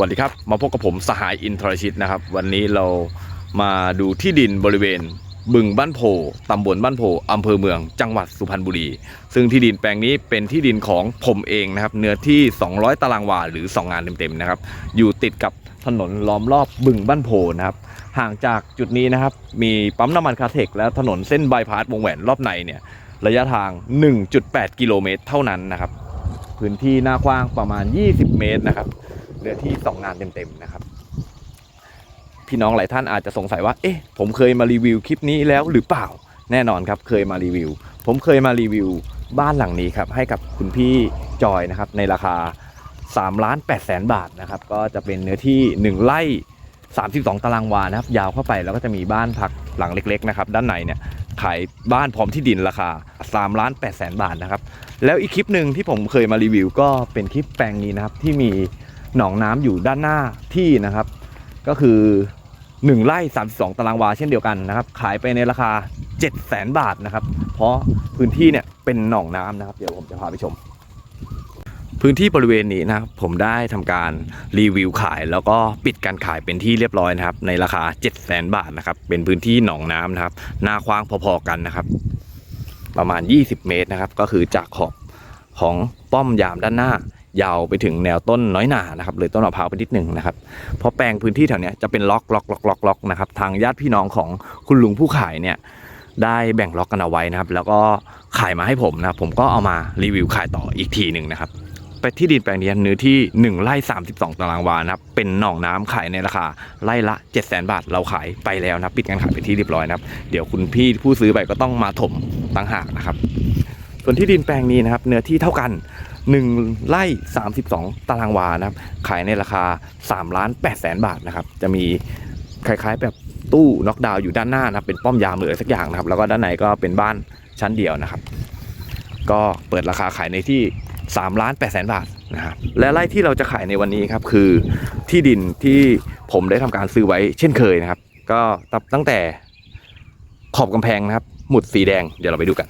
วัสดีครับ มาพบกับผมสหายอินทรชิตนะครับ วันนี้เรามาดูที่ดินบริเวณ บึงบ้านโพตำบลบ้านโพอำเภอเมืองจังหวัดสุพรรณบุรี ซึ่งที่ดินแปลงนี้เป็นที่ดินของผมเองนะครับ เนื้อที่ 200 ตารางวาหรือ 2 งานเต็มๆนะครับ อยู่ติดกับถนนล้อมรอบบึงบ้านโพนะครับห่างจากจุดนี้นะครับ มีปั๊มน้ำมันคาเทคและถนนเส้นบายพาสวงแหวนรอบในเนี่ยระยะทาง 1.8 กิโลเมตรเท่านั้นนะครับ พื้นที่หน้ากว้างประมาณ 20 เมตรนะครับ เนื้อที่ 2 งานเต็มๆนะครับ พี่น้องหลายท่านอาจจะสงสัยว่า เอ๊ะ ผมเคยมารีวิวคลิปนี้แล้วหรือเปล่า แน่นอนครับ เคยมารีวิว ผมเคยมารีวิวบ้านหลังนี้ครับ ให้กับคุณพี่จอยนะครับ ในราคา3ล้าน8แสนบาทนะครับ ก็จะเป็นเนื้อที่ 1ไร่32 ตารางวานะครับ ยาวเข้าไปแล้วก็จะมีบ้านพักหลังเล็กๆนะครับด้านในเนี่ยขายบ้านพร้อมที่ดินราคา3ล้าน8แสนบาทนะครับ แล้วอีกคลิปหนึ่งที่ผมเคยมารีวิวก็เป็นคลิปแปลงนี้นะครับที่มี หนองน้ำอยู่ด้านหน้าที่นะครับ ก็คือ 1ไร่32 ตารางวาเช่นเดียวกันนะครับ ขายไปในราคา 7 0 0แสนบาทนะครับ เพราะพื้นที่เนี่ยเป็นหนองน้ำนะครับ เดี๋ยวผมจะพาไปชม พื้นที่บริเวณนี้นะครับผมได้ทำการรีวิวขายแล้วก็ปิดการขายเป็นที่เรียบร้อยนะครับ ในราคา 7 0 0แสนบาทนะครับ เป็นพื้นที่หนองน้ำนะครับ หน้ากว้างพอๆกันนะครับ ประมาณ 20 เมตรนะครับ ก็คือจากขอบของป้อมยามด้านหน้า ยาวไปถึงแนวต้นน้อยหนานะครับเลยต้นมะพร้าวไปนิดหนึ่งนะครับเพราะแปลงพื้นที่แถวนี้จะเป็นล็อกล็อกล็อกล็อกล็อกนะครับทางญาติพี่น้องของคุณลุงผู้ขายเนี่ยได้แบ่งล็อกกันเอาไว้นะครับ แล้วก็ขายมาให้ผมนะผมก็เอามารีวิวขายต่ออีกทีหนึ่งนะครับไปที่ดินแปลงนี้เนื้อที่ 1ไร่32 ตารางวานะครับเป็นหนองน้ำขายในราคาไร่ละ7 0 0 0 0 0 บาทเราขายไปแล้วนะปิดการขายไปที่เรียบร้อยนะครับ เดี๋ยวคุณพี่ผู้ซื้อไปก็ต้องมาถมต่างหากนะครับ ส่วนที่ดินแปลงนี้นะครับ เนื้อที่เท่ากัน 1ไร่32 ตารางวานะครับ ขายในราคา3ล้าน8แสนบาทนะครับ จะมีคล้ายๆแบบตู้น็อกดาวน์อยู่ด้านหน้านะครับ เป็นป้อมยามหรือสักอย่างนะครับ แล้วก็ด้านในก็เป็นบ้านชั้นเดียวนะครับ ก็เปิดราคาขายในที่3ล้าน8แสนบาทนะครับและไร่ที่เราจะขายในวันนี้ครับคือที่ดินที่ผมได้ทำการซื้อไว้เช่นเคยนะครับ ก็ตั้งแต่ขอบกำแพงนะครับ หมุดสีแดงเดี๋ยวเราไปดูกัน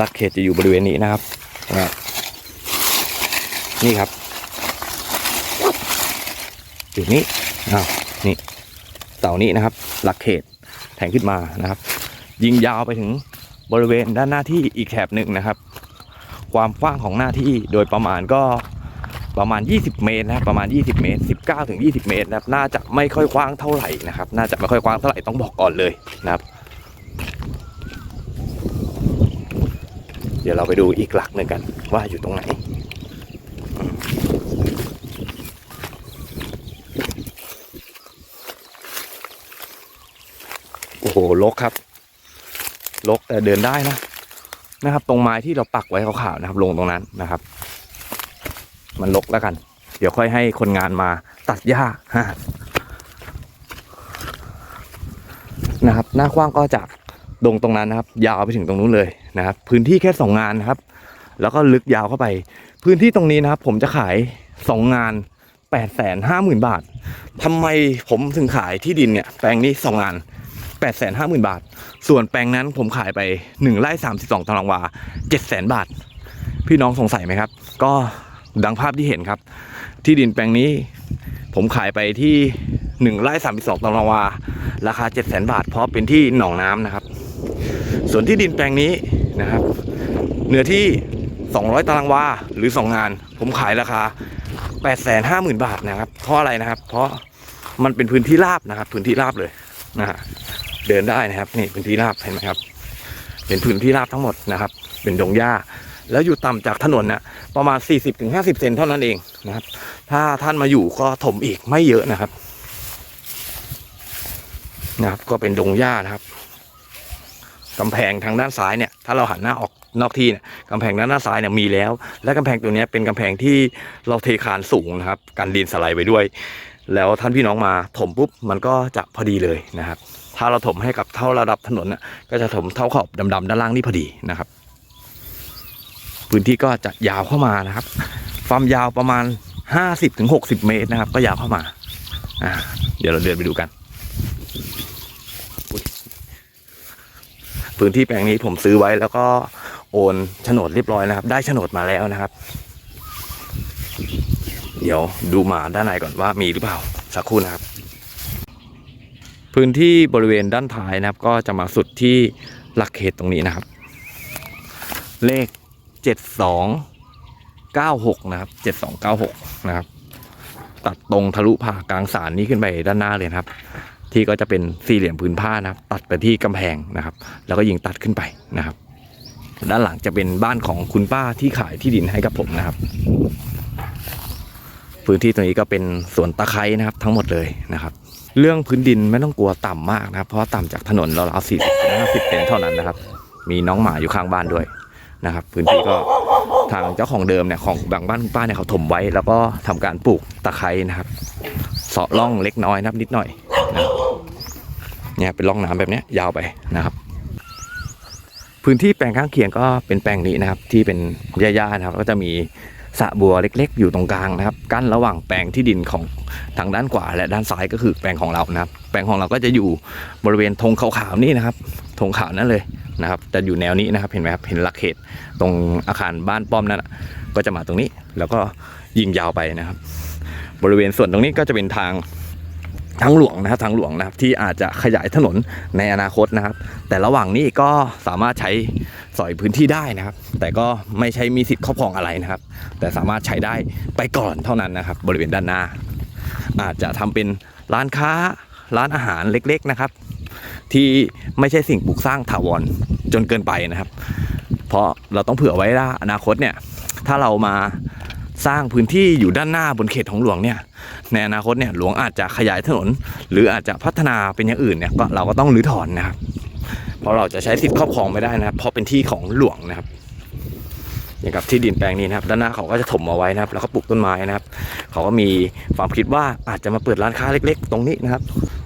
ลักเขตจะอยู่บริเวณนี้นะครับนะนี่ครับจุดนี้อ้าวนี่เสานี้นะครับ หลักเขตแทงขึ้นมานะครับ ยิงยาวไปถึงบริเวณด้านหน้าที่อีกแถบหนึ่งนะครับ ความกว้างของหน้าที่โดยประมาณก็ประมาณ 20 เมตรนะครับประมาณ 20 เมตร 19ถึง20 เมตรนะครับน่าจะไม่ค่อยกว้างเท่าไหร่นะครับ น่าจะไม่ค่อยกว้างเท่าไหร่ต้องบอกก่อนเลยนะครับ เดี๋ยวเราไปดูอีกหลักหนึ่งกัน ว่าอยู่ตรงไหน โอ้โหลกครับลกแต่เดินได้นะนะครับ ตรงไม้ที่เราปักไว้ขาวๆนะครับ ลงตรงนั้นนะครับ มันลกแล้วกัน เดี๋ยวค่อยให้คนงานมาตัดหญ้าฮะนะครับ หน้ากว้างก็จากดงตรงนั้นนะครับ ยาวไปถึงตรงนู้นเลย นะครับ พื้นที่แค่สองงานนะครับ แล้วก็ลึกยาวเข้าไป พื้นที่ตรงนี้นะครับ ผมจะขายสองงานแปดแสนห้าหมื่นบาททำไมผมถึงขายที่ดินเนี่ยแปลงนี้สองงานแปดแสนห้าหมื่นบาท ส่วนแปลงนั้นผมขายไปหนึ่งไร่สามสิบสองตารางวาเจ็ดแสนบาท พี่น้องสงสัยไหมครับ ก็ดังภาพที่เห็นครับ ที่ดินแปลงนี้ผมขายไปที่หนึ่งไร่สามสิบสองตารางวา ราคาเจ็ดแสนบาท เพราะเป็นที่หนองน้ำนะครับ ส่วนที่ดินแปลงนี้ นะครับ เนื้อที่ 200 ตารางวาหรือ 2 งาน ผมขายราคา 850,000 บาทนะครับ เพราะอะไรนะครับ เพราะมันเป็นพื้นที่ราบนะครับ พื้นที่ราบเลยนะฮะเดินได้นะครับ นี่พื้นที่ราบเห็นไหมครับ เป็นพื้นที่ราบทั้งหมดนะครับ เป็นดงหญ้า แล้วอยู่ต่ำจากถนนนะประมาณ 40-50 เซนเท่านั้นเองนะครับ ถ้าท่านมาอยู่ก็ถมอีกไม่เยอะนะครับนะครับ ก็เป็นดงหญ้านะครับ กำแพงทางด้านซ้ายเนี่ยถ้าเราหันหน้าออกนอกที่เนี่ยกำแพงด้านหน้าซ้ายเนี่ยมีแล้ว และกำแพงตัวนี้เป็นกำแพงที่เราเทคานสูงนะครับกันดินสไลด์ไปด้วย แล้วท่านพี่น้องมาถมปุ๊บมันก็จะพอดีเลยนะครับ ถ้าเราถมให้กับเท่าระดับถนนน่ะก็จะถมเท่าขอบดำๆด้านล่างนี่พอดีนะครับ พื้นที่ก็จะยาวเข้ามานะครับความยาวประมาณ 50-60 เมตรนะครับ ก็ยาวเข้ามาอ่าเดี๋ยวเราเดินไปดูกัน พื้นที่แปลงนี้ผมซื้อไว้แล้วก็โอนโฉนดเรียบร้อยนะครับ ได้โฉนดมาแล้วนะครับ เดี๋ยวดูหมาด้านในก่อนว่ามีหรือเปล่าสักครู่นะครับ พื้นที่บริเวณด้านท้ายนะครับ ก็จะมาสุดที่หลักเขตตรงนี้นะครับ เลขเจ็ดสองเก้าหกนะครับเจ็ดสองเก้าหกนะครับ ตัดตรงทะลุผ่ากลางสารนี้ขึ้นไปด้านหน้าเลยครับ ที่ก็จะเป็นสี่เหลี่ยมพื้นผ้านะครับ ตัดไปที่กำแพงนะครับ แล้วก็ยิงตัดขึ้นไปนะครับ ด้านหลังจะเป็นบ้านของคุณป้าที่ขายที่ดินให้กับผมนะครับ พื้นที่ตรงนี้ก็เป็นสวนตะไคร้นะครับ ทั้งหมดเลยนะครับ เรื่องพื้นดินไม่ต้องกลัวต่ำมากนะครับ เพราะต่ำจากถนนเราเอาสิบห้าสิบเซนเท่านั้นนะครับ มีน้องหมาอยู่ข้างบ้านด้วยนะครับ พื้นที่ก็ทางเจ้าของเดิมเนี่ยของบางบ้านคุณป้าเนี่ยเขาถมไว้ แล้วก็ทำการปลูกตะไคร้นะครับเสาะร่องเล็กน้อยนับนิดหน่อย นะเนี่ยเป็นร่องน้ำแบบนี้ยยาวไปนะครับ พื้นที่แปลงข้างเคียงก็เป็นแปลงนี้นะครับ ที่เป็นหญ้าๆนะครับก็จะมีสระบัวเล็ก ๆ อยู่ตรงกลางนะครับ กั้นระหว่างแปลงที่ดินของทางด้านขวาและด้านซ้ายก็คือแปลงของเรานะครับ แปลงของเราก็จะอยู่บริเวณธงขาวๆนี่นะครับธงขาวนั่นเลยนะครับจะอยู่แนวนี้นะครับเห็นไหมครับเห็นหลักเขตตรงอาคารบ้านป้อมนั่นนะก็จะมาตรงนี้ แล้วก็ยิงยาวไปนะครับ บริเวณส่วนตรงนี้ก็จะเป็นทาง ทางหลวงนะครับทางหลวงนะครับที่อาจจะขยายถนนในอนาคตนะครับ แต่ระหว่างนี้ก็สามารถใช้สอยพื้นที่ได้นะครับ แต่ก็ไม่ใช่มีสิทธิ์ครอบครองอะไรนะครับ แต่สามารถใช้ได้ไปก่อนเท่านั้นนะครับ บริเวณด้านหน้า อาจจะทำเป็นร้านค้าร้านอาหารเล็กๆนะครับ ที่ไม่ใช่สิ่งปลูกสร้างถาวรจนเกินไปนะครับ เพราะเราต้องเผื่อไว้ว่าอนาคตเนี่ยถ้าเรามา สร้างพื้นที่อยู่ด้านหน้าบนเขตของหลวงเนี่ยในอนาคตเนี่ยหลวงอาจจะขยายถนน หรืออาจจะพัฒนาเป็นอย่างอื่นเนี่ยก็เราก็ต้องรื้อถอนนะครับเพราะเราจะใช้สิทธิ์ครอบครองไม่ได้นะครับเพราะเป็นที่ของหลวงนะครับ อย่างกับที่ดินแปลงนี้นะครับด้านหน้าเขาก็จะถมเอาไว้นะครับ แล้วก็ปลูกต้นไม้นะครับ เขาก็มีความคิดว่าอาจจะมาเปิดร้านค้าเล็ก ๆ ตรงนี้นะครับ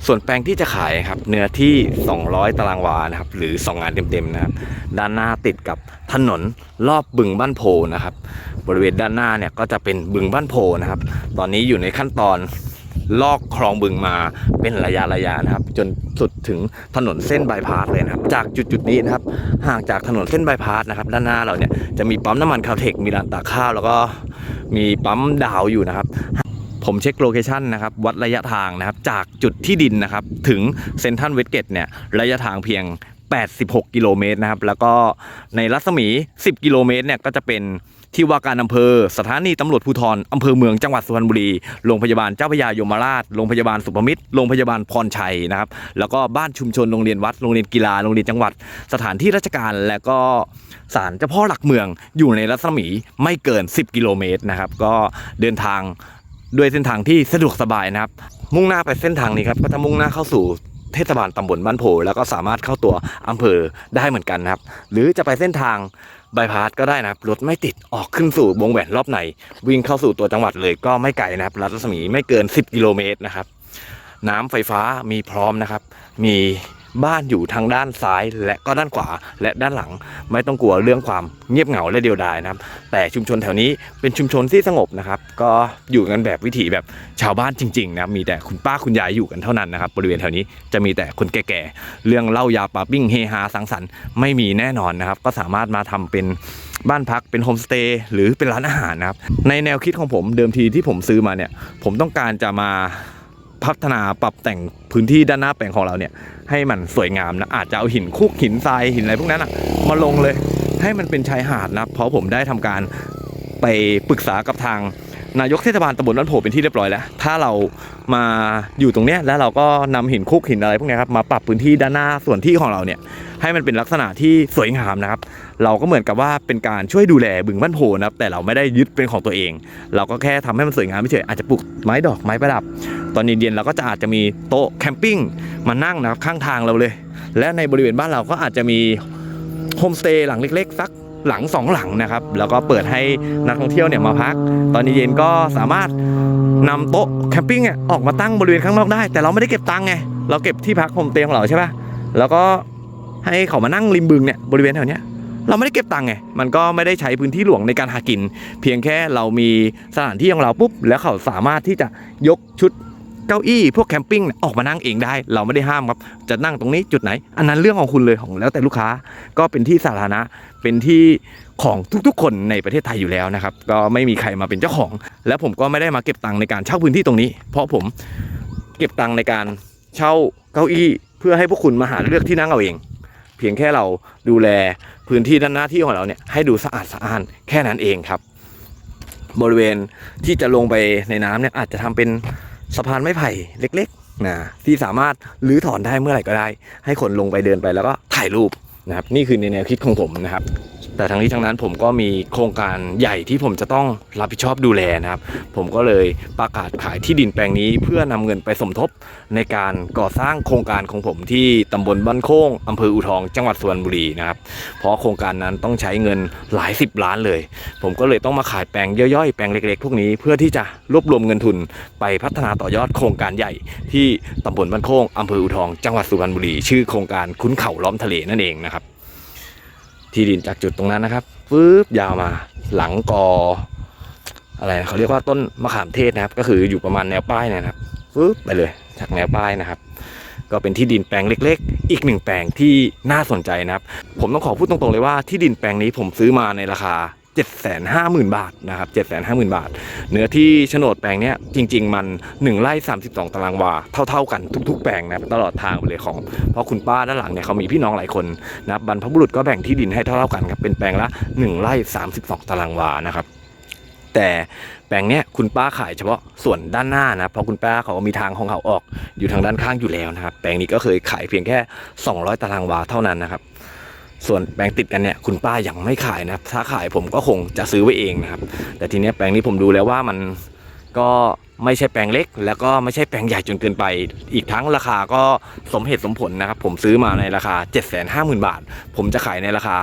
ส่วนแปลงที่จะขายครับเนื้อที่ 200 ตารางวานะครับหรือ 2 งานเต็มๆนะครับ ด้านหน้าติดกับถนนรอบบึงบ้านโพนะครับ บริเวณด้านหน้าเนี่ยก็จะเป็นบึงบ้านโพนะครับ ตอนนี้อยู่ในขั้นตอน ลอกคลองบึงมาเป็นระยะระยะนะครับ จนสุดถึงถนนเส้นบายพาสเลยนะครับ จากจุดจุดๆนี้นะครับห่างจากถนนเส้นบายพาสนะครับ ด้านหน้าเราเนี่ยจะมีปั๊มน้ำมันคาเทคมีร้านตากข้าวแล้วก็มีปั๊มดาวอยู่นะครับผมเช็คโลเคชันนะครับวัดระยะทางนะครับจากจุดที่ดินนะครับถึงเซนทัลเวสเกตเนี่ยระยะทางเพียง 86 กิโลเมตรนะครับแล้วก็ในรัศมี 10 กิโลเมตรเนี่ยก็จะเป็น ที่ว่าการอำเภอ สถานีตำรวจภูธรอำเภอเมืองจังหวัดสุพรรณบุรี โรงพยาบาลเจ้าพระยายมราช โรงพยาบาลสุภมิตร โรงพยาบาลพรชัยนะครับ แล้วก็บ้านชุมชน โรงเรียนวัด โรงเรียนกีฬา โรงเรียนจังหวัด สถานที่ราชการ และก็ศาลเจ้าพ่อหลักเมือง อยู่ในรัศมีไม่เกิน 10 กิโลเมตรนะครับ ก็เดินทางด้วยเส้นทางที่สะดวกสบายนะครับ มุ่งหน้าไปเส้นทางนี้ครับ ก็จะมุ่งหน้าเข้าสู่ เทศบาลตำบลบ้านโพแล้วก็สามารถเข้าตัวอำเภอได้เหมือนกันนะครับ หรือจะไปเส้นทางบายพาสก็ได้นะครับรถไม่ติดออกขึ้นสู่วงแหวนรอบในวิ่งเข้าสู่ตัวจังหวัดเลยก็ไม่ไกลนะครับรัศมีไม่เกิน 10 กิโลเมตรนะครับ น้ำไฟฟ้ามีพร้อมนะครับ มี บ้านอยู่ทางด้านซ้ายและก็ด้านขวาและด้านหลัง ไม่ต้องกลัวเรื่องความเงียบเหงาและเดียวดายนะครับแต่ชุมชนแถวนี้เป็นชุมชนที่สงบนะครับก็อยู่กันแบบวิถีแบบชาวบ้านจริงๆนะมีแต่คุณป้าคุณยายอยู่กันเท่านั้นนะครับบริเวณแถวนี้จะมีแต่คนแก่ๆเรื่องเล่ายาปาปิ้งเฮฮาสังสรรค์ไม่มีแน่นอนนะครับก็สามารถมาทำเป็นบ้านพักเป็นโฮมสเตย์หรือเป็นร้านอาหารนะครับในแนวคิดของผมเดิมทีที่ผมซื้อมาเนี่ยผมต้องการจะมา พัฒนาปรับแต่งพื้นที่ด้านหน้าแปลงของเราเนี่ย ให้มันสวยงามนะอาจจะเอาหินคุกหินทรายหินอะไรพวกนั้นอะมาลงเลยให้มันเป็นชายหาดนะเพราะผมได้ทำการไปปรึกษากับทาง นายกเทศบาลตำบลบ้านโพเป็นที่เรียบร้อยแล้ว ถ้าเรามาอยู่ตรงเนี้ยแล้วเราก็นำหินคุกหินอะไรพวกนี้ครับมาปรับพื้นที่ด้านหน้าส่วนที่ของเราเนี่ยให้มันเป็นลักษณะที่สวยงามนะครับ เราก็เหมือนกับว่าเป็นการช่วยดูแลบึงบ้านโพนะครับแต่เราไม่ได้ยึดเป็นของตัวเอง เราก็แค่ทำให้มันสวยงามเฉยๆอาจจะปลูกไม้ดอกไม้ประดับ ตอนเย็นๆเราก็จะอาจจะมีโต๊ะแคมปิ้งมานั่งนะครับข้างทางเราเลย และในบริเวณบ้านเราก็อาจจะมีโฮมสเตย์หลังเล็กๆสัก หลังสองหลังนะครับ แล้วก็เปิดให้นักท่องเที่ยวเนี่ยมาพัก ตอนเย็นก็สามารถนำโต๊ะแคมปิ้งเนี่ยออกมาตั้งบริเวณข้างนอกได้ แต่เราไม่ได้เก็บตังค์ไงเราเก็บที่พักโฮมสเตย์ของเราใช่ปะแล้วก็ให้เขามานั่งริมบึงเนี่ยบริเวณแถวเนี้ยเราไม่ได้เก็บตังค์ไง มันก็ไม่ได้ใช้พื้นที่หลวงในการหากิน เพียงแค่เรามีสถานที่ของเราปุ๊บ แล้วเขาสามารถที่จะยกชุด เก้าอี้พวกแคมปิ้งเนี่ยออกมานั่งเองได้ เราไม่ได้ห้ามครับจะนั่งตรงนี้จุดไหน อันนั้นเรื่องของคุณเลยของแล้วแต่ลูกค้าก็เป็นที่สาธารณะเป็นที่ของทุกๆ คนในประเทศไทยอยู่แล้วนะครับ ก็ไม่มีใครมาเป็นเจ้าของ แล้วผมก็ไม่ได้มาเก็บตังค์ในการเช่าพื้นที่ตรงนี้ เพราะผมเก็บตังค์ในการเช่าเก้าอี้เพื่อให้พวกคุณมาหาเลือกที่นั่งเอาเอง เพียงแค่เราดูแลพื้นที่ด้านหน้าที่ของเราเนี่ยให้ดูสะอาดสะอ้านแค่นั้นเองครับ บริเวณที่จะลงไปในน้ำเนี่ยอาจจะทำเป็น สะพานไม้ไผ่เล็กๆนะที่สามารถรื้อถอนได้เมื่อไหร่ก็ได้ ให้คนลงไปเดินไปแล้วก็ถ่ายรูปนะครับนี่คือในแนวคิดของผมนะครับ แต่ทั้งนี้ทั้งนั้นผมก็มีโครงการใหญ่ที่ผมจะต้องรับผิดชอบดูแลนะครับ ผมก็เลยประกาศขายที่ดินแปลงนี้ เพื่อนำเงินไปสมทบในการก่อสร้างโครงการของผมที่ตำบลบ้านโค้งอำเภออูทองจังหวัดสุพรรณบุรีนะครับเพราะโครงการนั้นต้องใช้เงินหลายสิบล้านเลย ผมก็เลยต้องมาขายแปลงย่อยๆแปลงเล็กๆ พวกนี้เพื่อที่จะรวบรวมเงินทุนไปพัฒนาต่อยอดโครงการใหญ่ที่ตำบลบ้านโค้งอำเภออูทองจังหวัดสุพรรณบุรีชื่อโครงการคุ้นเขาล้อมทะเลนั่นเองนะครับ ที่ดินจากจุดตรงนั้นนะครับปึ๊บยาวมาหลังกอ อะไรนะเขาเรียกว่าต้นมะขามเทศนะครับ ก็คืออยู่ประมาณแนวป้ายนยนะครับปึ๊บไปเลยจากแนวป้ายนะครับ ก็เป็นที่ดินแปลงเล็ก ๆ อีกหนึ่งแปลงที่น่าสนใจนะครับ ผมต้องขอพูดตรงๆเลยว่าที่ดินแปลงนี้ผมซื้อมาในราคา 750,000 บาทนะครับ750,000 บาท เนื้อที่โฉนดแปลงเนี้ยจริง ๆ มัน 1ไร่32 ตารางวา เท่า ๆ กันทุก ๆ แปลงนะครับตลอดทางไปเลยของเพราะคุณป้าด้านหลังเนี่ยเขามีพี่น้องหลายคนนะครับบรรพบุรุษก็แบ่งที่ดินให้เท่าๆกันครับเป็นแปลงละ 1ไร่32 ตารางวานะครับแต่แปลงเนี้ยคุณป้าขายเฉพาะส่วนด้านหน้านะเพราะคุณป้าเขาก็มีทางของเขาออกอยู่ทางด้านข้างอยู่แล้วนะครับแปลงนี้ก็เคยขายเพียงแค่ 200 ตารางวาเท่านั้นนะครับ ส่วนแปลงติดกันเนี่ยคุณป้ายังไม่ขายนะครับถ้าขายผมก็คงจะซื้อไว้เองนะครับ แต่ทีนี้แปลงนี้ผมดูแล้วว่ามันก็ไม่ใช่แปลงเล็ก แล้วก็ไม่ใช่แปลงใหญ่จนเกินไป อีกทั้งราคาก็สมเหตุสมผลนะครับ ผมซื้อมาในราคา 750,000 บาท ผมจะขายในราคา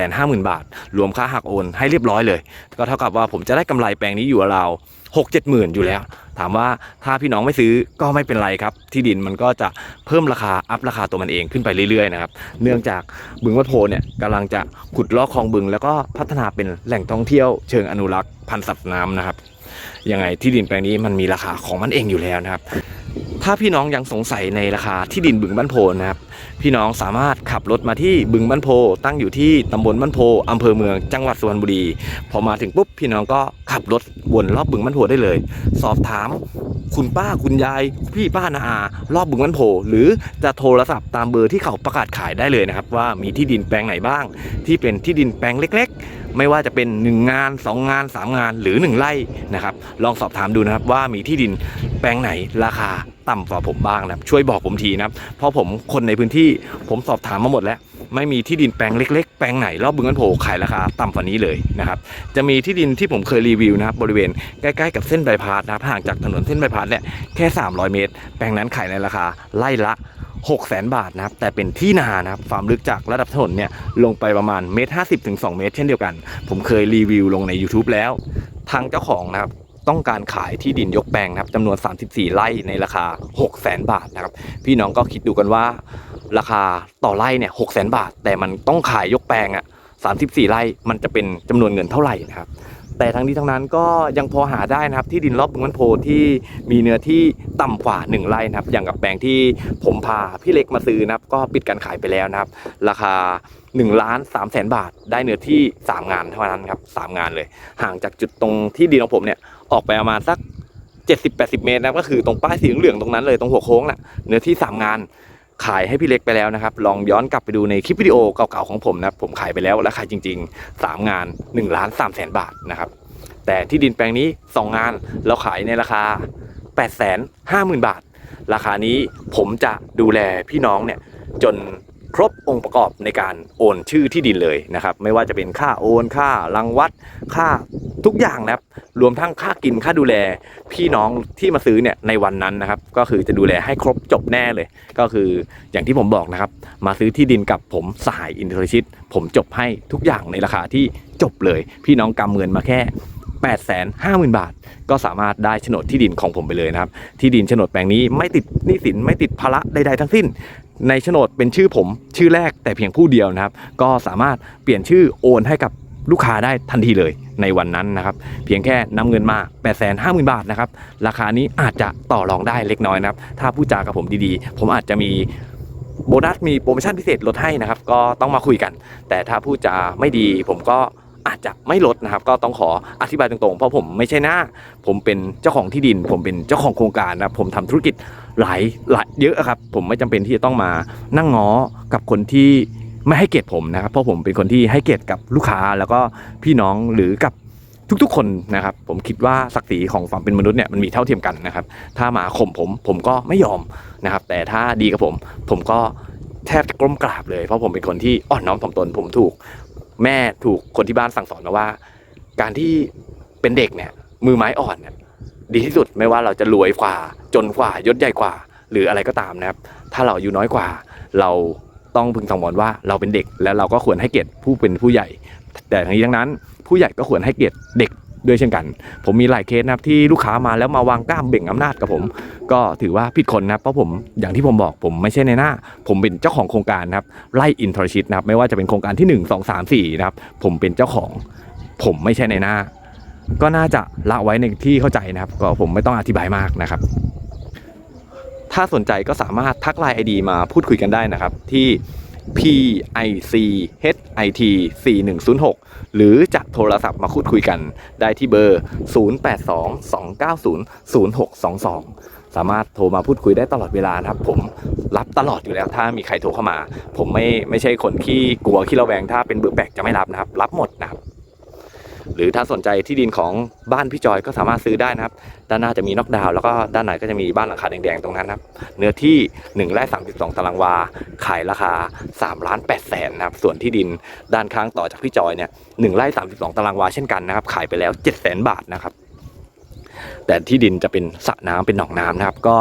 850,000 บาท รวมค่าหักโอนให้เรียบร้อยเลย ก็เท่ากับว่าผมจะได้กำไรแปลงนี้อยู่ราว หกเจ็ดหมื่นอยู่แล้ว ถามว่าถ้าพี่น้องไม่ซื้อก็ไม่เป็นไรครับ ที่ดินมันก็จะเพิ่มราคาอัพราคาตัวมันเองขึ้นไปเรื่อยๆนะครับเนื่องจากบึงวัดโพเนี่ยกำลังจะขุดลอกคลองบึง แล้วก็พัฒนาเป็นแหล่งท่องเที่ยวเชิงอนุรักษ์พันธุ์สัตว์น้ำนะครับยังไงที่ดินแปลงนี้มันมีราคาของมันเองอยู่แล้วนะครับ ถ้าพี่น้องยังสงสัยในราคาที่ดินบึงบ้านโพนะครับ พี่น้องสามารถขับรถมาที่บึงบ้านโพ ตั้งอยู่ที่ตำบลบ้านโพอำเภอเมืองจังหวัดสุพรรณบุรี พอมาถึงปุ๊บพี่น้องก็ขับรถวนรอบบึงบ้านโพได้เลย สอบถามคุณป้าคุณยาย พี่ป้านาอารอบบึงบ้านโพ หรือจะโทรศัพท์ตามเบอร์ที่เขาประกาศขายได้เลยนะครับ ว่ามีที่ดินแปลงไหนบ้าง ที่เป็นที่ดินแปลงเล็ก ๆ ไม่ว่าจะเป็น 1 งาน 2 งาน 3 งานหรือ 1 ไร่นะครับลองสอบถามดูนะครับว่ามีที่ดินแปลงไหนราคา ต่ำกว่าผมบ้างนะครับช่วยบอกผมทีนะครับเพราะผมคนในพื้นที่ผมสอบถามมาหมดแล้ว ไม่มีที่ดินแปลงเล็ก ๆ แปลงไหนรอบบึงกันโผขายราคาต่ำกว่านี้เลยนะครับจะมีที่ดินที่ผมเคยรีวิวนะครับบริเวณใกล้ๆกับเส้นใบพาสนะครับห่างจากถนนเส้นใบพาสเนี่ยแค่ 300 เมตร แปลงนั้นขายในราคาไล่ละ6 0 0 0 0 0บาทนะครับแต่เป็นที่นานะครับความลึกจากระดับถนนเนี่ยลงไปประมาณเมตรห้ถึง2เมตร เช่นเดียวกัน ผมเคยรีวิวลงใน YouTube แล้ว ทางเจ้าของนะครับ ต้องการขายที่ดินยกแปลงนะครับจำนวน 34 ไร่ในราคา 6 0 0 0 0 0บาทนะครับ พี่น้องก็คิดดูกันว่าราคาต่อไร่เนี่ย6 0 0 0 0 0บาท แต่มันต้องขายยกแปลงอะ34ไร่มันจะเป็นจำนวนเงินเท่าไหร่นะครับ แต่ทั้งนี้ทั้งนั้นก็ยังพอหาได้นะครับ ที่ดินรอบบึงมันโพที่มีเนื้อที่ต่ำกว่า 1 ไร่นะครับ อย่างกับแปลงที่ผมพาพี่เล็กมาซื้อนะครับ ก็ปิดการขายไปแล้วนะครับ ราคา1ล้าน3แสนบาท ได้เนื้อที่ 3 งานเท่านั้นครับ3งานเลย ห่างจากจุดตรงที่ดินของผมเนี่ย ออกไปประมาณสัก 70-80 เมตรนะก็คือตรงป้ายสีเหลืองตรงนั้นเลยตรงหัวโค้งน่ะเนื้อที่3งานขายให้พี่เล็กไปแล้วนะครับ ลองย้อนกลับไปดูในคลิปวิดีโอเก่าๆของผมนะผมขายไปแล้วและขายจริง ๆ 3 งาน1ล้าน3แสนบาทนะครับ แต่ที่ดินแปลงนี้ 2 งานเราขายในราคา 8 5 0 0 0 0 บาท ราคานี้ผมจะดูแลพี่น้องเนี่ยจน ครบองค์ประกอบในการโอนชื่อที่ดินเลยนะครับ ไม่ว่าจะเป็นค่าโอนค่ารังวัดค่าทุกอย่างนะครับ รวมทั้งค่ากินค่าดูแลพี่น้องที่มาซื้อเนี่ยในวันนั้นนะครับ ก็คือจะดูแลให้ครบจบแน่เลย ก็คืออย่างที่ผมบอกนะครับ มาซื้อที่ดินกับผมสายอินเทอร์ชิต ผมจบให้ทุกอย่างในราคาที่จบเลย พี่น้องกำเงินมาแค่8 5 0 0 0 0 บาท ก็สามารถได้โฉนดที่ดินของผมไปเลยนะครับ ที่ดินโฉนดแปลงนี้ไม่ติดหนี้สินไม่ติดภาระใดๆทั้งสิ้น ในโฉนดเป็นชื่อผมชื่อแรกแต่เพียงผู้เดียวนะครับ ก็สามารถเปลี่ยนชื่อโอนให้กับลูกค้าได้ทันทีเลยในวันนั้นนะครับเพียงแค่นำเงินมา 8 5 0 0 0 0 บาทนะครับราคานี้อาจจะต่อรองได้เล็กน้อยนะครับ ถ้าพูดจากับผมดีๆ ผมอาจจะมีโบนัสมีโปรโมชั่นพิเศษลดให้นะครับ ก็ต้องมาคุยกัน แต่ถ้าพูดจาไม่ดีผมก็อาจจะไม่ลดนะครับ ก็ต้องขออธิบายตรงๆ เพราะผมไม่ใช่หน้า ผมเป็นเจ้าของที่ดิน ผมเป็นเจ้าของโครงการนะผมทำธุรกิจ หลายหลายเยอะครับ ผมไม่จำเป็นที่จะต้องมานั่งง้อกับคนที่ไม่ให้เกียรติผมนะครับ เพราะผมเป็นคนที่ให้เกียรติกับลูกค้าแล้วก็พี่น้องหรือกับทุกๆ คนนะครับ ผมคิดว่าศักดิ์ศรีของความเป็นมนุษย์เนี่ยมันมีเท่าเทียมกันนะครับ ถ้ามาข่มผมผมก็ไม่ยอมนะครับ แต่ถ้าดีกับผม ผมก็แทบจะกล้มกราบเลย เพราะผมเป็นคนที่อ่อนน้อมถ่อมตน ผมถูก แม่ถูกคนที่บ้านสั่งสอนมาว่า การที่เป็นเด็กเนี่ยมือไม้อ่อนเนี่ย ดีที่สุดไม่ว่าเราจะรวยกว่า จนกว่ายศใหญ่กว่า หรืออะไรก็ตามนะครับ ถ้าเราอายู่น้อยกว่า เราต้องพึงสังวรว่าเราเป็นเด็ก แล้วเราก็ควรให้เกียรติผู้เป็นผู้ใหญ่ แต่ทั้งนี้ทั้งนั้น ผู้ใหญ่ก็ควรให้เกียรติเด็กด้วยเช่นกัน ผมมีหลายเคสนะครับที่ลูกค้ามาแล้วมาวางกล้ามเบ่งอำนาจกับผม ก็ถือว่าผิดคนนะเพราะผมอย่างที่ผมบอกผมไม่ใช่ในหน้า ผมเป็นเจ้าของโครงการนะครับไล่อินทรชิตนะครับไม่ว่าจะเป็นโครงการที่ 1 2 3 4นะครับผมเป็นเจ้าของ ผมไม่ใช่ในหน้า ก็น่าจะละไว้ในที่เข้าใจนะครับ ก็ผมไม่ต้องอธิบายมากนะครับ ถ้าสนใจก็สามารถทักไลน์ไอดีมาพูดคุยกันได้นะครับ ที่ PICHIT 4106 หรือจะโทรศัพท์มาพูดคุยกันได้ที่เบอร์ 0822900622 สามารถโทรมาพูดคุยได้ตลอดเวลานะครับ ผมรับตลอดอยู่แล้วถ้ามีใครโทรเข้ามา ผมไม่ไม่ใช่คนที่กลัวขี้ระแวงถ้าเป็นเบอร์แปลกจะไม่รับนะครับ รับหมดนะครับ หรือถ้าสนใจที่ดินของบ้านพี่จอยก็สามารถซื้อได้นะครับ ด้านหน้าจะมีน็อกดาวน์แล้วก็ด้านในก็จะมีบ้านหลังคาแดงๆตรงนั้นนะครับ เนื้อที่ 1ไร่32 ตารางวา ขายราคา3ล้าน8แสนนะครับ ส่วนที่ดินด้านข้างต่อจากพี่จอยเนี่ย1ไร่32 ตารางวาเช่นกันนะครับ ขายไปแล้ว7แสนบาทนะครับ แต่ที่ดินจะเป็นสระน้ำเป็นหนองน้ำนะครับ ก็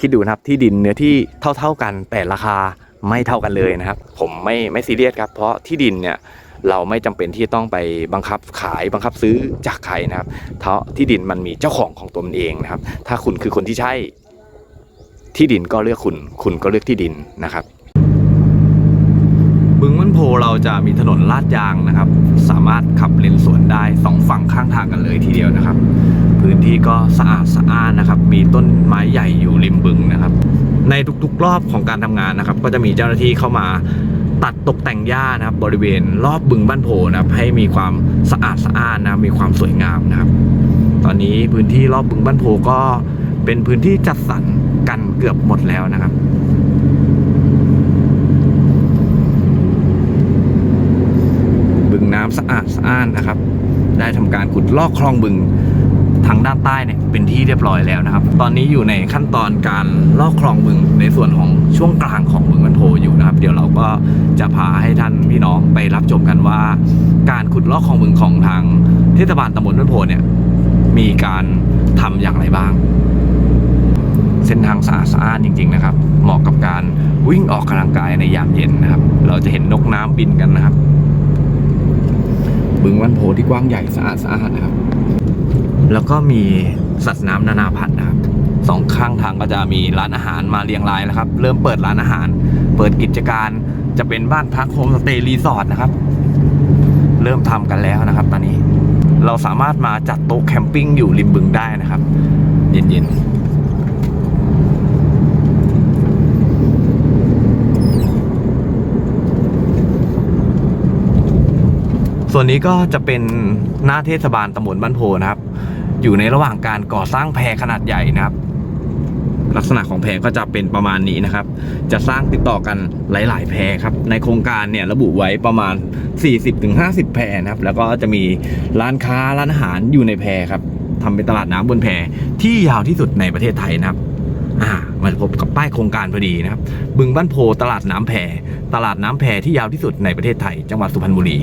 คิดดูนะครับที่ดินเนื้อที่เท่าๆกันแต่ราคาไม่เท่ากันเลยนะครับ ผมไม่ไม่ซีเรียสครับ เพราะที่ดินเนี่ย เราไม่จำเป็นที่จะต้องไปบังคับขายบังคับซื้อจากใครนะครับเพราะที่ดินมันมีเจ้าของของตัวมันเองนะครับ ถ้าคุณคือคนที่ใช่ที่ดินก็เลือกคุณ คุณก็เลือกที่ดินนะครับ บึงมันโพเราจะมีถนนลาดยางนะครับ สามารถขับเลนสวนได้สองฝั่งข้างทางกันเลยทีเดียวนะครับ พื้นที่ก็สะอาดสะอ้านนะครับ มีต้นไม้ใหญ่อยู่ริมบึงนะครับ ในทุกๆรอบของการทำงานนะครับ ก็จะมีเจ้าหน้าที่เข้ามา ตัดตกแต่งหญ้านะครับบริเวณรอบบึงบ้านโพนะครับให้มีความสะอาดสะอ้านนะมีความสวยงามนะครับ ตอนนี้พื้นที่รอบบึงบ้านโพก็เป็นพื้นที่จัดสรรกันเกือบหมดแล้วนะครับบึงน้ำสะอาดสะอ้านนะครับ ได้ทำการขุดลอกคลองบึง ทางด้านใต้เนี่ยเป็นที่เรียบร้อยแล้วนะครับ ตอนนี้อยู่ในขั้นตอนการลอกคลองบึงในส่วนของช่วงกลางของบึงมันโพอยู่นะครับ เดี๋ยวเราก็จะพาให้ท่านพี่น้องไปรับชมกันว่า การขุดลอกคลองบึงของทางเทศบาลตำบลมันโพเนี่ยมีการทำอย่างไรบ้าง เส้นทางสะอาดสะอานจริง ๆนะครับ เหมาะกับการวิ่งออกกำลังกายในยามเย็นนะครับ เราจะเห็นนกน้ำบินกันนะครับ บึงวันโพที่กว้างใหญ่สะอาดสะอาดนะครับ แล้วก็มีสัตว์น้ำนานาพันธุ์นะครับสองข้างทางก็จะมีร้านอาหารมาเรียงรายแล้วครับ เริ่มเปิดร้านอาหาร เปิดกิจการจะเป็นบ้านพักโฮมสเตย์รีสอร์ทนะครับ เริ่มทำกันแล้วนะครับ ตอนนี้เราสามารถมาจัดโต๊ะแคมปิ้งอยู่ริมบึงได้นะครับ เย็นๆ ส่วนนี้ก็จะเป็นหน้าเทศบาลตำบลบ้านโพนะครับ อยู่ในระหว่างการก่อสร้างแพขนาดใหญ่นะครับ ลักษณะของแพก็จะเป็นประมาณนี้นะครับ จะสร้างติดต่อกันหลาย ๆ แพครับ ในโครงการเนี่ยระบุไว้ประมาณ 40-50 แพนะครับ แล้วก็จะมีร้านค้าร้านอาหารอยู่ในแพครับทำเป็นตลาดน้ำบนแพที่ยาวที่สุดในประเทศไทยนะครับ อ่ามาพบกับป้ายโครงการพอดีนะครับ บึงบ้านโพตลาดน้ำแพตลาดน้ำแพที่ยาวที่สุดในประเทศไทย จังหวัดสุพรรณบุรี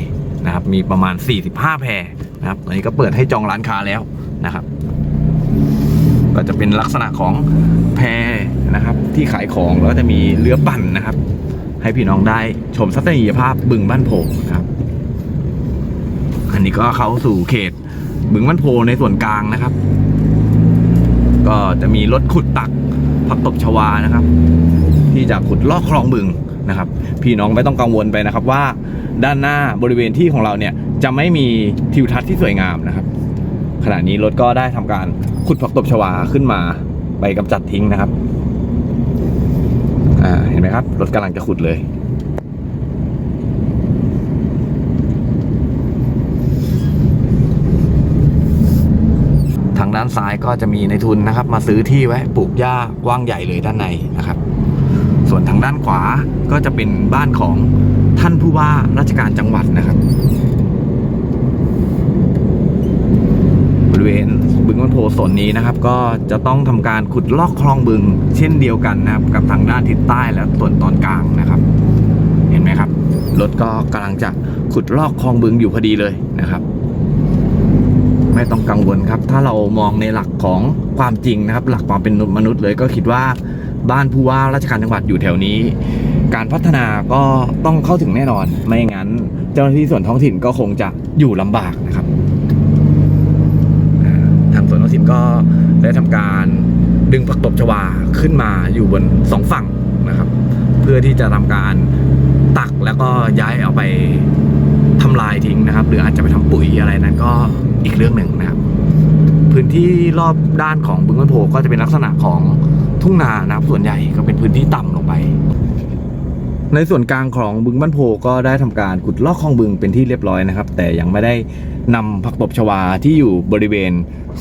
นะครับ มีประมาณ 45 แพรนะครับตอนนี้ก็เปิดให้จองร้านค้าแล้วนะครับ ก็จะเป็นลักษณะของแพรนะครับ ที่ขายของแล้วก็จะมีเรือปั่นนะครับ ให้พี่น้องได้ชมทัศนียภาพบึงบ้านโพนะครับ อันนี้ก็เข้าสู่เขตบึงบ้านโพในส่วนกลางนะครับ ก็จะมีรถขุดตักผักตบชวานะครับ ที่จะขุดลอกคลองบึงนะครับ พี่น้องไม่ต้องกังวลไปนะครับว่า ด้านหน้าบริเวณที่ของเราเนี่ยจะไม่มีทิวทัศน์ที่สวยงามนะครับ ขณะนี้รถก็ได้ทำการขุดผักตบชวาขึ้นมาไปกำจัดทิ้งนะครับอ่าเห็นไหมครับรถกำลังจะขุดเลย ทางด้านซ้ายก็จะมีในทุนนะครับ มาซื้อที่ไว้ปลูกหญ้ากว้างใหญ่เลยด้านในนะครับ ส่วนทางด้านขวาก็จะเป็นบ้านของ ท่านผู้ว่าราชการจังหวัดนะครับ บริเวณบึงมันโพโซนนี้นะครับ ก็จะต้องทำการขุดลอกคลองบึง เช่นเดียวกันนะครับ กับทางด้านทิศใต้และส่วนตอนกลางนะครับ เห็นไหมครับรถก็กำลังจะขุดลอกคลองบึงอยู่พอดีเลยนะครับ ไม่ต้องกังวลครับ ถ้าเรามองในหลักของความจริงนะครับ หลักความเป็นมนุษย์เลยก็คิดว่าบ้านผู้ว่าราชการจังหวัดอยู่แถวนี้ การพัฒนาก็ต้องเข้าถึงแน่นอน ไม่งั้น เจ้าหน้าที่ส่วนท้องถิ่นก็คงจะอยู่ลำบากนะครับทางส่วนท้องถิ่นก็ได้ทำการดึงผักตบชวาขึ้นมาอยู่บนสองฝั่งนะครับ เพื่อที่จะทำการตักแล้วก็ย้ายเอาไปทำลายทิ้งนะครับ หรืออาจจะไปทำปุ๋ยอะไรนั้นก็อีกเรื่องหนึ่งนะครับ พื้นที่รอบด้านของบึงมันโพก็จะเป็นลักษณะของทุ่งนานะครับส่วนใหญ่ก็เป็นพื้นที่ต่ำลงไป ในส่วนกลางของบึงบ้านโพก็ได้ทำการขุดลอกคลองบึงเป็นที่เรียบร้อยนะครับ แต่ยังไม่ได้นำผักตบชวาที่อยู่บริเวณ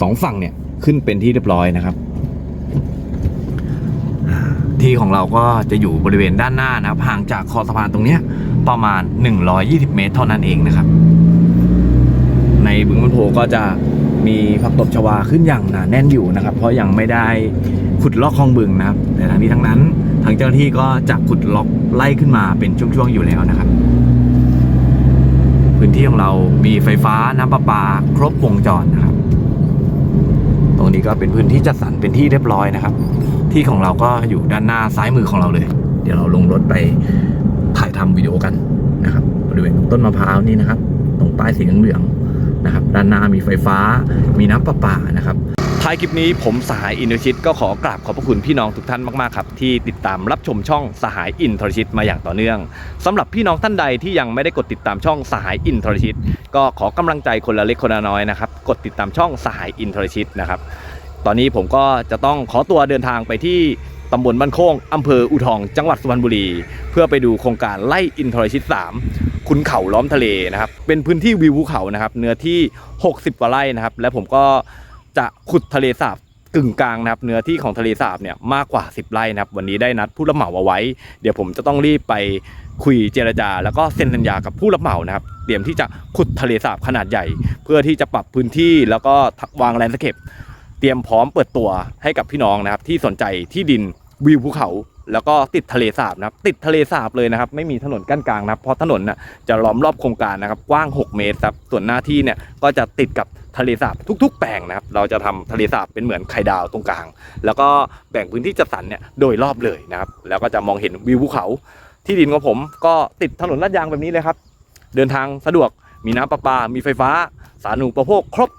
สองฝั่งเนี่ยขึ้นเป็นที่เรียบร้อยนะครับ ที่ของเราก็จะอยู่บริเวณด้านหน้านะครับห่างจากคอสะพานตรงเนี้ยประมาณ 120 เมตรเท่านั้นเองนะครับ ในบึงมันโพก็จะมีผักตบชวาขึ้นอย่างหนาแน่นอยู่นะครับ เพราะยังไม่ได้ขุดลอกคลองบึงนะครับ แต่ทั้งนี้ทั้งนั้นางเจ้าหน้าที่ก็จะขุดล็อกไล่ขึ้นมาเป็นช่วงๆอยู่แล้วนะครับ พื้นที่ของเรามีไฟฟ้าน้ำประปาครบวงจรนะครับ ตรงนี้ก็เป็นพื้นที่จัดสรรเป็นที่เรียบร้อยนะครับ ที่ของเราก็อยู่ด้านหน้าซ้ายมือของเราเลย เดี๋ยวเราลงรถไปถ่ายทำวิดีโอกันนะครับบริเวณต้นมะพร้าวนี่นะครับ ตรงป้ายสีเหลืองๆนะครับ ด้านหน้ามีไฟฟ้ามีน้ำประปานะครับ ท้ายคลิปนี้ผมสหายอินทรชิตก็ขอกราบขอบพระคุณพี่น้องทุกท่านมากๆครับที่ติดตามรับชมช่องสหายอินทรชิตมาอย่างต่อเนื่องสำหรับพี่น้องท่านใดที่ยังไม่ได้กดติดตามช่องสหายอินทรชิต ก็ขอกำลังใจคนละเล็กคนละน้อยนะครับกดติดตามช่องสหายอินทรชิตนะครับตอนนี้ผมก็จะต้องขอตัวเดินทางไปที่ตำบลบ้านโค้งอำเภออูทอง จังหวัดสุพรรณบุรี เพื่อไปดูโครงการไล่อินทรชิต3คุณเขาล้อมทะเลนะครับเป็นพื้นที่วิวภูเขานะครับเนื้อที่ 60กว่าไร่นะครับและผมก็ จะขุดทะเลสาบกึ่งกลางนะครับเนื้อที่ของทะเลสาบเนี่ยมากกว่า 10ไร่นะครับวันนี้ได้นัดผู้รับเหมาเอาไว้ เดี๋ยวผมจะต้องรีบไปคุยเจรจา แล้วก็เซ็นสัญญากับผู้รับเหมานะครับเตรียมที่จะขุดทะเลสาบขนาดใหญ่ เพื่อที่จะปรับพื้นที่แล้วก็วางแลนด์สเคปเตรียมพร้อมเปิดตัวให้กับพี่น้องนะครับที่สนใจที่ดินวิวภูเขา แล้วก็ติดทะเลสาบนะครับติดทะเลสาบเลยนะครับไม่มีถนนกั้นกลางนะครับเพราะถนนน่ะจะล้อมรอบโครงการนะครับกว้าง 6 เมตรครับส่วนหน้าที่เนี่ยก็จะติดกับ ทะเลสาบทุก ๆ แปลงนะครับ เราจะทำทะเลสาบเป็นเหมือนไข่ดาวตรงกลาง แล้วก็แบ่งพื้นที่จัดสรรเนี่ยโดยรอบเลยนะครับ แล้วก็จะมองเห็นวิวภูเขา ที่ดินของผมก็ติดถนนลาดยางแบบนี้เลยครับ เดินทางสะดวก มีน้ำประปา มีไฟฟ้า สาธารณูปโภคครบ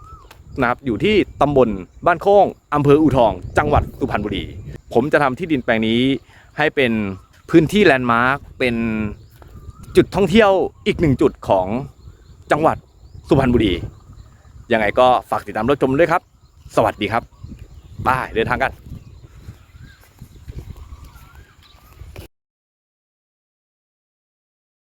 นะครับ อยู่ที่ตำบลบ้านโค้งอำเภออูทอง จังหวัดสุพรรณบุรี ผมจะทำที่ดินแปลงนี้ให้เป็นพื้นที่แลนด์มาร์ค เป็นจุดท่องเที่ยวอีกหนึ่งจุดของจังหวัดสุพรรณบุรี ยังไงก็ฝากติดตามรับชมด้วยครับ สวัสดีครับบายเดินทางกัน